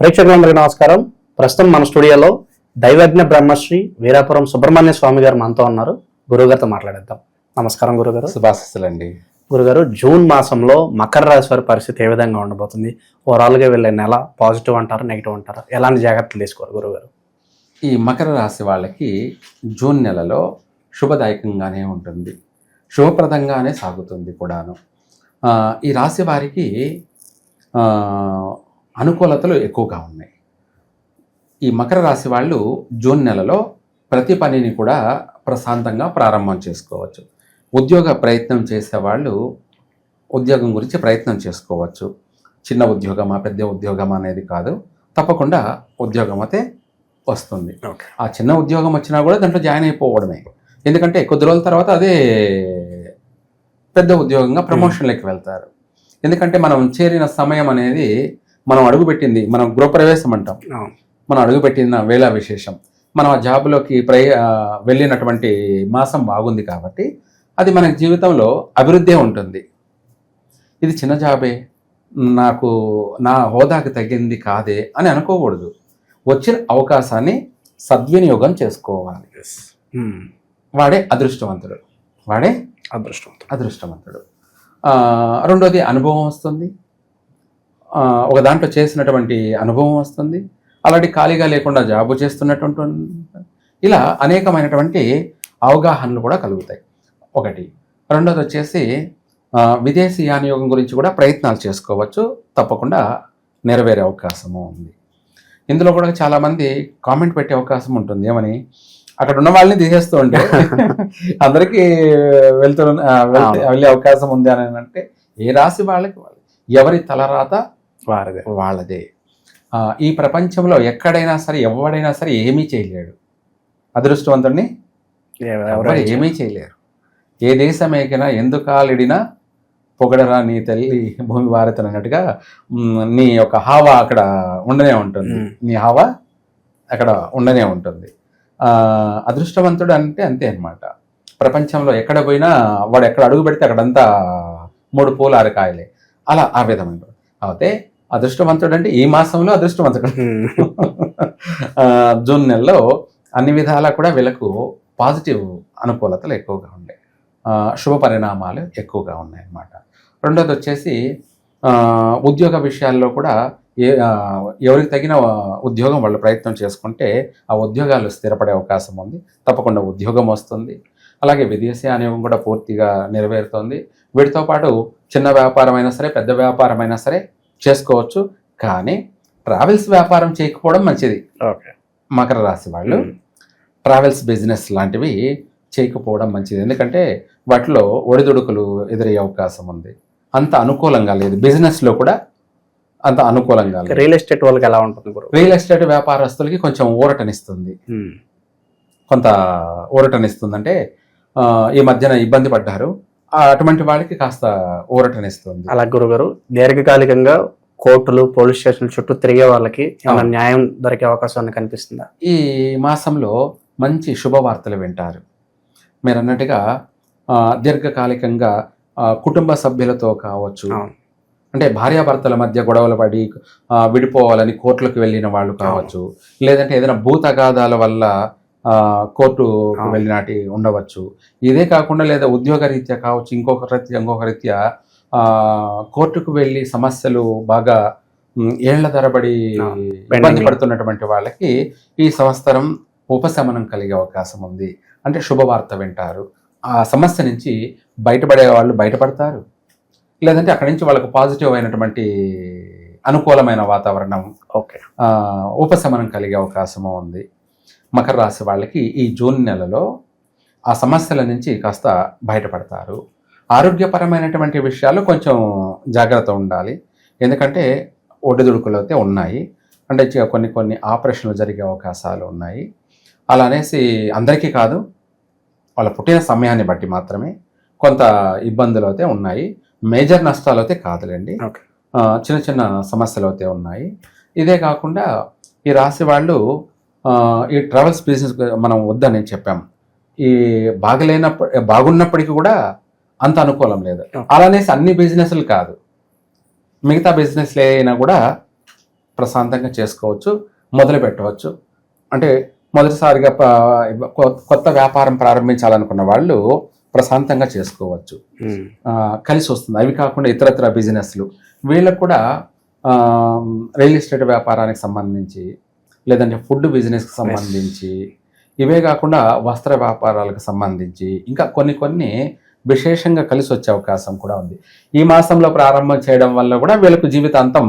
ప్రేక్షకులందరికీ నమస్కారం. ప్రస్తుతం మన స్టూడియోలో దైవజ్ఞ బ్రహ్మశ్రీ వీరాపురం సుబ్రహ్మణ్య స్వామి గారు మనతో ఉన్నారు. గురుగారితో మాట్లాడేద్దాం. నమస్కారం గురుగారు. శుభాశిస్సులండి. గురుగారు జూన్ మాసంలో మకర రాశి వారి పరిస్థితి ఏ విధంగా ఉండబోతుంది? ఓవరాల్గా వెళ్ళే నెల పాజిటివ్ అంటారు నెగిటివ్ అంటారు? ఎలాంటి జాగ్రత్తలు తీసుకోవాలి గురుగారు? ఈ మకర రాశి వాళ్ళకి జూన్ నెలలో శుభదాయకంగానే ఉంటుంది. శుభప్రదంగానే సాగుతుంది కూడాను. ఈ రాశి వారికి అనుకూలతలు ఎక్కువగా ఉన్నాయి. ఈ మకర రాశి వాళ్ళు జూన్ నెలలో ప్రతి పనిని కూడా ప్రశాంతంగా ప్రారంభం చేసుకోవచ్చు. ఉద్యోగ ప్రయత్నం చేసేవాళ్ళు ఉద్యోగం గురించి ప్రయత్నం చేసుకోవచ్చు. చిన్న ఉద్యోగమా పెద్ద ఉద్యోగమా అనేది కాదు. తప్పకుండా ఉద్యోగం అయితే వస్తుంది. ఓకే. ఆ చిన్న ఉద్యోగం వచ్చినా కూడా దాంట్లో జాయిన్ అయిపోవడమే. ఎందుకంటే కొద్ది రోజుల తర్వాత అదే పెద్ద ఉద్యోగంగా ప్రమోషన్లోకి వెళ్తారు. ఎందుకంటే మనం చేరిన సమయం అనేది మనం అడుగుపెట్టింది మనం గృహప్రవేశం అంటాం. మనం అడుగుపెట్టిన వేళ విశేషం. మనం ఆ జాబ్లోకి ప్రయ ఆ, వెళ్ళినటువంటి మాసం బాగుంది కాబట్టి అది మన జీవితంలో అభివృద్ధి ఉంటుంది. ఇది చిన్న జాబే నాకు నా హోదాకి తగ్గింది కాదే అని అనుకోకూడదు. వచ్చిన అవకాశాన్ని సద్వినియోగం చేసుకోవాలి. వాడే అదృష్టవంతుడు. వాడే అదృష్టం అదృష్టవంతుడు. ఆ, రెండోది అనుభవం వస్తుంది. ఒక దాంట్లో చేసినటువంటి అనుభవం వస్తుంది. అలాంటి ఖాళీగా లేకుండా జాబు చేస్తున్నటువంటి ఇలా అనేకమైనటువంటి అవగాహనలు కూడా కలుగుతాయి. ఒకటి. రెండోది వచ్చేసి విదేశీ యానయోగం గురించి కూడా ప్రయత్నాలు చేసుకోవచ్చు. తప్పకుండా నెరవేరే అవకాశము ఉంది. ఇందులో కూడా చాలామంది కామెంట్ పెట్టే అవకాశం ఉంటుంది. ఏమని? అక్కడ ఉన్న వాళ్ళని తీసేస్తూ ఉంటే అందరికీ వెళ్తూ ఆ, వెళ్తే- వెళ్ళే అవకాశం ఉంది అని అంటే ఏ రాశి వాళ్ళకి? వాళ్ళు ఎవరి తలరాత వాళ్ళదే. ఆ, ఈ ప్రపంచంలో ఎక్కడైనా సరే ఎవడైనా సరే ఏమీ చేయలేడు. అదృష్టవంతుడిని ఎవ- ఎవరు ఏమీ చేయలేరు. ఏ దేశం ఎక్కినా ఎందుకాలిడినా పొగడరా నీ తల్లి భూమి భారత్ అన్నట్టుగా నీ యొక్క హావా అక్కడ ఉండనే ఉంటుంది. నీ హావా అక్కడ ఉండనే ఉంటుంది. ఆ, అదృష్టవంతుడు అంటే అంతే అన్నమాట. ప్రపంచంలో ఎక్కడ పోయినా వాడు ఎక్కడ అడుగు పెడితే అక్కడంతా మూడు పూల అరకాయలే అలా ఆ విధమైన అయితే అదృష్టవంతుడు అంటే ఈ మాసంలో అదృష్టవంతుడు. జూన్ నెలలో అన్ని విధాలా కూడా వీళ్ళకు పాజిటివ్ అనుకూలతలు ఎక్కువగా ఉండే. శుభ పరిణామాలు ఎక్కువగా ఉన్నాయన్నమాట. రెండోది వచ్చేసి ఉద్యోగ విషయాల్లో కూడా ఏ ఎవరికి తగిన ఉద్యోగం వాళ్ళు ప్రయత్నం చేసుకుంటే ఆ ఉద్యోగాలు స్థిరపడే అవకాశం ఉంది. తప్పకుండా ఉద్యోగం వస్తుంది. అలాగే విదేశీ ఆనియోగం కూడా పూర్తిగా నెరవేరుతుంది. వీటితో పాటు చిన్న వ్యాపారమైనా సరే పెద్ద వ్యాపారమైనా సరే చేసుకోవచ్చు. కానీ ట్రావెల్స్ వ్యాపారం చేయకపోవడం మంచిది. మకర రాశి వాళ్ళు. ట్రావెల్స్ బిజినెస్ లాంటివి చేయకపోవడం మంచిది. ఎందుకంటే వాటిలో ఒడిదుడుకులు ఎదురయ్యే అవకాశం ఉంది. అంత అనుకూలంగా లేదు. బిజినెస్లో కూడా అంత అనుకూలంగా లేదు. రియల్ ఎస్టేట్ వాళ్ళకి ఎలా ఉంటుంది రియల్ ఎస్టేట్ వ్యాపారస్తులకి కొంచెం ఊరటనిస్తుంది. కొంత ఊరటనిస్తుంది ఆ, ఈ మధ్యన ఇబ్బంది పడ్డారు. అటువంటి వాళ్ళకి కాస్త ఊరటనిస్తుంది అలా గురుగారు దీర్ఘకాలికంగా కోర్టులు పోలీస్ స్టేషన్ల చుట్టూ తిరిగే వాళ్ళకి ఏమైనా. న్యాయం దొరికే అవకాశం కనిపిస్తుందా ఈ మాసంలో మంచి శుభవార్తలు వింటారు మీరు అన్నట్టుగా దీర్ఘకాలికంగా కుటుంబ సభ్యులతో కావచ్చు. అంటే భార్యాభర్తల మధ్య గొడవలు పడి విడిపోవాలని కోర్టులకు వెళ్ళిన వాళ్ళు కావచ్చు లేదంటే ఏదైనా భూ తగాదాల వల్ల అవును. వెళ్ళినటి ఉండవచ్చు ఇదే కాకుండా లేదా ఉద్యోగ రీత్యా కావచ్చు ఇంకొక రీత్యా ఇంకొక రీత్యా కోర్టుకు వెళ్ళి సమస్యలు బాగా ఏళ్ళ తరబడి అవును. ఇబ్బంది. పడుతున్నటువంటి వాళ్ళకి ఈ సంవత్సరం ఉపశమనం కలిగే అవకాశం ఉంది అంటే శుభవార్త వింటారు ఆ సమస్య నుంచి బయటపడే వాళ్ళు బయటపడతారు లేదంటే అక్కడి నుంచి వాళ్ళకు పాజిటివ్ అయినటువంటి అనుకూలమైన వాతావరణం ఓకే ఆ, ఉపశమనం కలిగే అవకాశము ఉంది మకర రాశి వాళ్ళకి ఈ జూన్ నెలలో ఆ సమస్యల నుంచి కాస్త బయటపడతారు. ఆరోగ్యపరమైనటువంటి విషయాలు కొంచెం జాగ్రత్త ఉండాలి. ఎందుకంటే ఒడిదుడుకులు అయితే ఉన్నాయి. అంటే కొన్ని కొన్ని ఆపరేషన్లు జరిగే అవకాశాలు ఉన్నాయి. అలా అనేసి అందరికీ కాదు వాళ్ళ పుట్టిన సమయాన్ని బట్టి మాత్రమే కొంత ఇబ్బందులు అయితే ఉన్నాయి. మేజర్ నష్టాలు అయితే కాదులేండి. చిన్న చిన్న సమస్యలు అయితే ఉన్నాయి. ఇదే కాకుండా ఈ రాశి వాళ్ళు ఈ ట్రావెల్స్ బిజినెస్ మనం వద్దని చెప్పాం. ఈ బాగలేనప్పుడు బాగున్నప్పటికీ కూడా అంత అనుకూలం లేదు. అలానేసి అన్ని బిజినెస్లు కాదు. మిగతా బిజినెస్లు అయినా కూడా ప్రశాంతంగా చేసుకోవచ్చు మొదలు పెట్టవచ్చు. అంటే మొదటిసారిగా కొత్త వ్యాపారం ప్రారంభించాలనుకున్న వాళ్ళు ప్రశాంతంగా చేసుకోవచ్చు. కలిసి వస్తుంది. అవి కాకుండా ఇతరత్ర బిజినెస్లు వీళ్ళకు కూడా రియల్ ఎస్టేట్ వ్యాపారానికి సంబంధించి లేదంటే ఫుడ్ బిజినెస్కి సంబంధించి ఇవే కాకుండా వస్త్ర వ్యాపారాలకు సంబంధించి ఇంకా కొన్ని కొన్ని విశేషంగా కలిసి వచ్చే అవకాశం కూడా ఉంది. ఈ మాసంలో ప్రారంభం చేయడం వల్ల కూడా వీళ్ళకు జీవితాంతం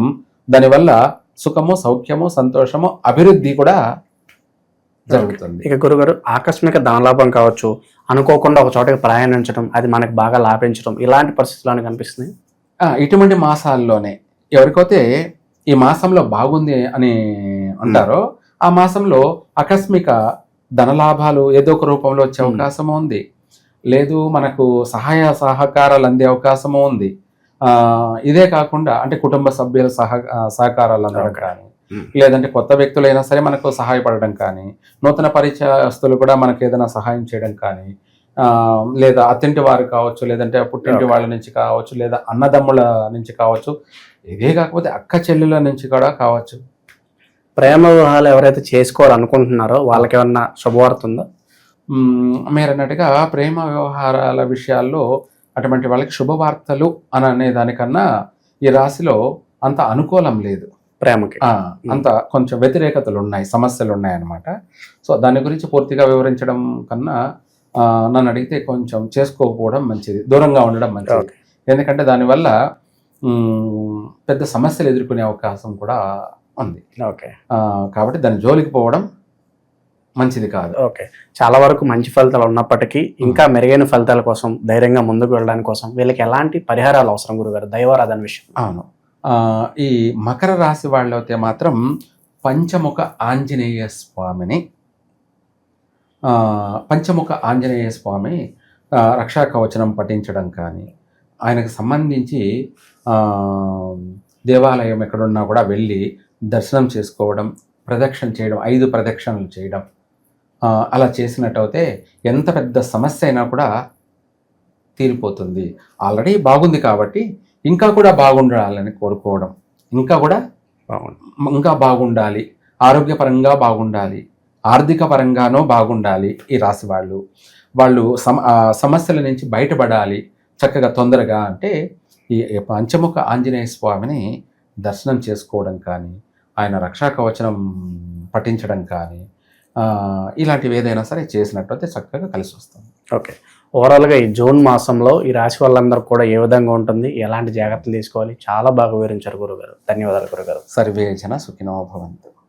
దానివల్ల సుఖము సౌఖ్యము సంతోషము అభివృద్ధి కూడా జరుగుతుంది. ఇక గురుగారు ఆకస్మిక ధనలాభం కావచ్చు అనుకోకుండా ఒక చోటకి ప్రయాణించడం అది మనకి బాగా లాభించడం ఇలాంటి పరిస్థితులు కనిపిస్తున్నాయి? ఆ, ఇటువంటి మాసాల్లోనే ఎవరికైతే ఈ మాసంలో బాగుంది అని అంటారో ఆ మాసంలో ఆకస్మిక ధనలాభాలు ఏదో ఒక రూపంలో వచ్చే. అవకాశం ఉంది లేదు మనకు సహాయ సహకారాలు అందే అవకాశము ఉంది ఆ ఇదే కాకుండా అంటే కుటుంబ సభ్యుల సహ సహకారాలు అందడం. కానీ. లేదంటే కొత్త వ్యక్తులైనా సరే మనకు సహాయపడడం కానీ నూతన పరిచయస్తులు కూడా మనకు ఏదైనా సహాయం చేయడం కానీ ఆ, లేదా అత్తింటి వారు కావచ్చు లేదంటే పుట్టింటి. వాళ్ళ నుంచి కావచ్చు లేదా అన్నదమ్ముల నుంచి కావచ్చు ఇదే కాకపోతే అక్క చెల్లెల నుంచి కూడా కావచ్చు. ప్రేమ వివాహాలు ఎవరైతే చేసుకోవాలనుకుంటున్నారో వాళ్ళకి ఏమన్నా శుభవార్త ఉందా? మీరు అన్నట్టుగా ప్రేమ వ్యవహారాల విషయాల్లో అటువంటి వాళ్ళకి శుభవార్తలు అని అనే దానికన్నా ఈ రాశిలో అంత అనుకూలం లేదు. ప్రేమకి. అంత కొంచెం వ్యతిరేకతలు ఉన్నాయి సమస్యలు ఉన్నాయి అన్నమాట సో దాని గురించి పూర్తిగా వివరించడం కన్నా నన్ను అడిగితే కొంచెం చేసుకోకపోవడం మంచిది దూరంగా ఉండడం మంచిది. ఎందుకంటే దానివల్ల పెద్ద సమస్యలు ఎదుర్కొనే అవకాశం కూడా ఉంది. ఓకే. కాబట్టి దాని జోలికి పోవడం మంచిది కాదు. ఓకే. చాలా వరకు మంచి ఫలితాలు ఉన్నప్పటికీ ఇంకా మెరుగైన ఫలితాల కోసం ధైర్యంగా ముందుకు వెళ్ళడానికి కోసం వీళ్ళకి ఎలాంటి పరిహారాలు అవసరం గురుగారు? దైవారాధన విషయం. అవును. ఈ మకర రాశి వాళ్ళైతే మాత్రం పంచముఖ ఆంజనేయ స్వామిని పంచముఖ ఆంజనేయ స్వామి రక్షా కవచనం పఠించడం కానీ ఆయనకు సంబంధించి దేవాలయం ఎక్కడున్నా కూడా వెళ్ళి దర్శనం చేసుకోవడం ప్రదక్షిణ చేయడం ఐదు ప్రదక్షిణలు చేయడం అలా చేసినట్టయితే ఎంత పెద్ద సమస్య అయినా కూడా తీరిపోతుంది. ఆల్రెడీ బాగుంది కాబట్టి ఇంకా కూడా బాగుండాలని కోరుకోవడం. ఇంకా కూడా ఇంకా బాగుండాలి. ఆరోగ్యపరంగా బాగుండాలి. ఆర్థిక పరంగానో బాగుండాలి ఈ రాశి వాళ్ళు. వాళ్ళు సమ సమస్యల నుంచి బయటపడాలి. చక్కగా తొందరగా అంటే ఈ పంచముఖ ఆంజనేయ స్వామిని దర్శనం చేసుకోవడం కానీ ఆయన రక్షా కవచనం పఠించడం కానీ ఇలాంటివి ఏదైనా సరే చేసినట్టయితే చక్కగా కలిసి వస్తుంది. ఓకే. ఓవరాల్గా ఈ జూన్ మాసంలో ఈ రాశి వాళ్ళందరూ కూడా ఏ విధంగా ఉంటుంది ఎలాంటి జాగ్రత్తలు తీసుకోవాలి చాలా బాగా వివరించారు గురుగారు. ధన్యవాదాలు గురుగారు. సర్వేజన సుఖినో భవంతు.